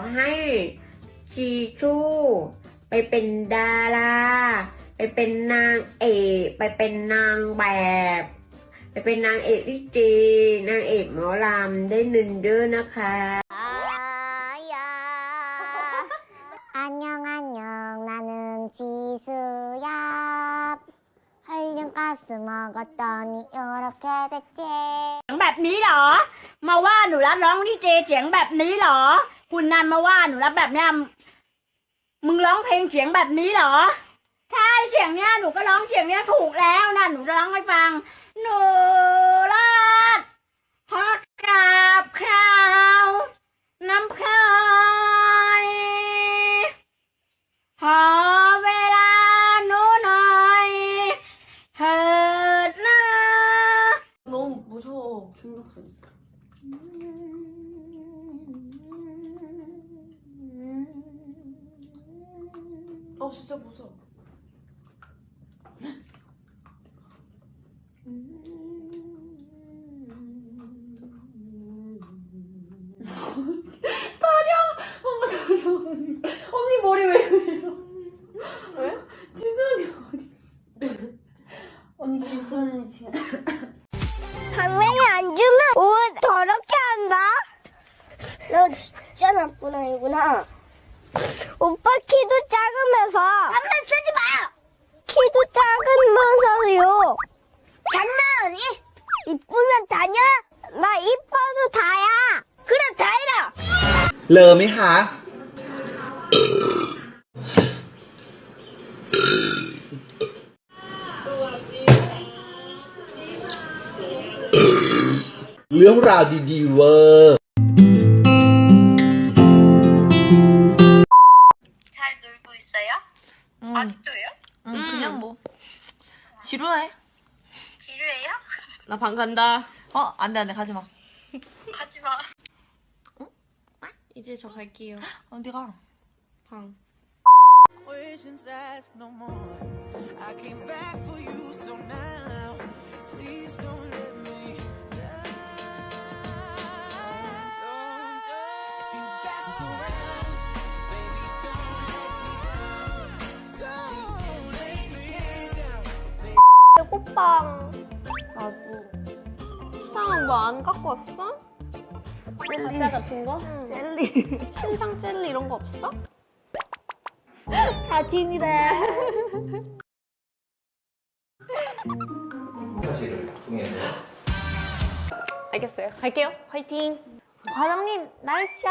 ขอให้จีจู้ไปเป็นดารา ไปเป็นนางเอกไปเป็นนางแบบ ไปเป็นนางเอกลิเจนางเอกหมอลำได้หนึ่งเด้อนะคะอันยองอันยองนานึงจีซูยับให้ยังอาสมอก็ตอนนี้โอเราแค่เจเสียงแบบนี้เหรอ มาว่าหนูรับร้องลิเจเสียงแบบนี้เหรอ คุณนันมาว่าหนูรับแบบเนี้ยมึงร้องเพลงเสียงแบบนี้เหรอ ใช่เสียงเนี้ยหนูก็ร้องเสียงเนี้ยถูกแล้วนะหนูร้องให้ฟัง หนูรัดฮอตกราบคราว น้ำพลายขอเวลาหนูหน่อยเถิดนะ 너무 무서워. 중독성 있 어. 어, 진짜 무서워. 뭔가 다려. 언니 머리 왜 그래요? 왜? 지수 언니 머리. 언니 지수 언니 지금. 당면이 안 주면 옷 더럽게 한다 너 진짜 나쁜 아이구나 오빠 키도 작으면서 한번 쓰지 마 키도 작으면서요 장난하니? 이쁘면 다냐? 나 이뻐도 다야 그래 다이라 เลอไหมคะ เรื่องราวดีๆเวอร์ 응, 아직도요? 응, 그냥 뭐 지루해. 지루해요? 나 방 간다. 어, 안 돼 안 돼 가지 마. 가지 마. 이제 저 갈게요. 어디 가? 방. questions ask no more. I came back for you, so now please don't let me 배고파. 나도. 수상한 뭐안 갖고 왔어? 과자 같은 거? 젤리. 신상 젤리 이런 거 없어? 다 팀이래. 알겠어요. 갈게요. 화이팅. 과장님 나이스 샷.